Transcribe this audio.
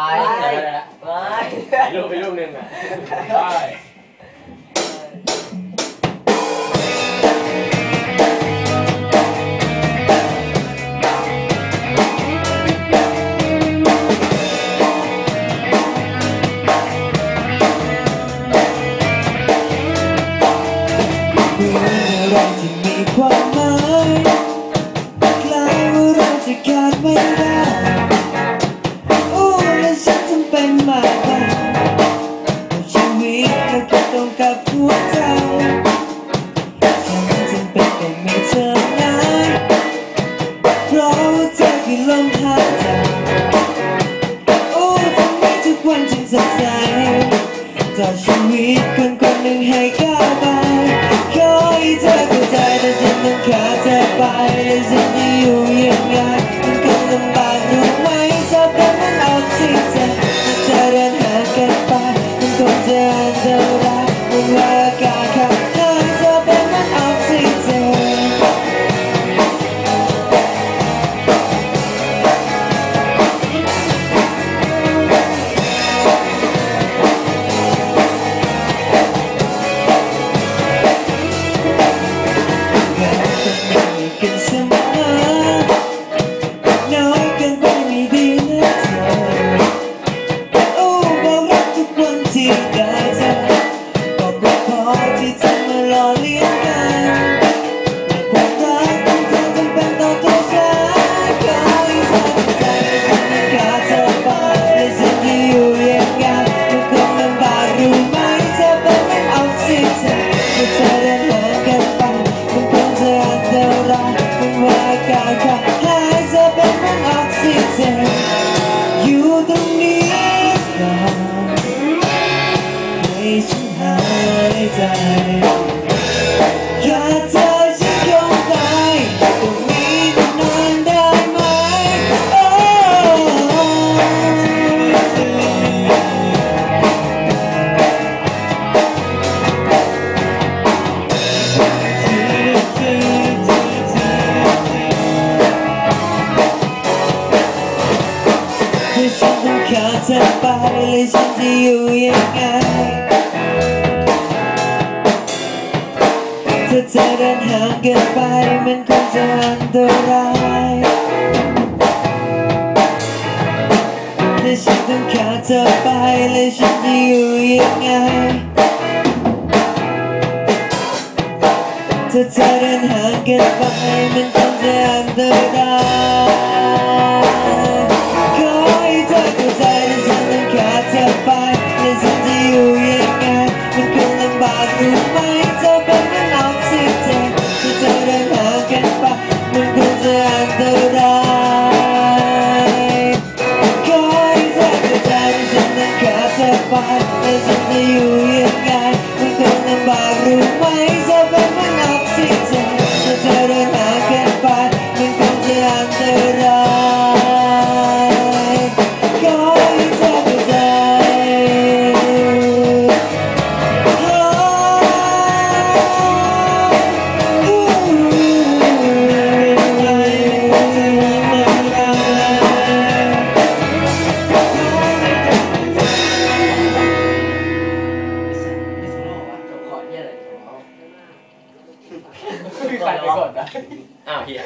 ไป ไปลูกไปลูกหนึ่งอะไปเมื่ไร hey hey, ฉันต้องขาดเธอไปเลยฉันจะอยู่ยังไงาเธอเดินห่างกันไปมันคงจะอันตรายแต่ฉันต้องขาดเธอไปและฉันจะอยู่ยังไงถ้าเธอเดินห่างกันไปมันคงจะอันตรายขอให้เธอเข้าใจและฉันต้องขาดเธอไปและฉันจะอยู่ยังไงมันคงลำบากรู้ไหมเธอ ก่อนนะอ้าวเฮีย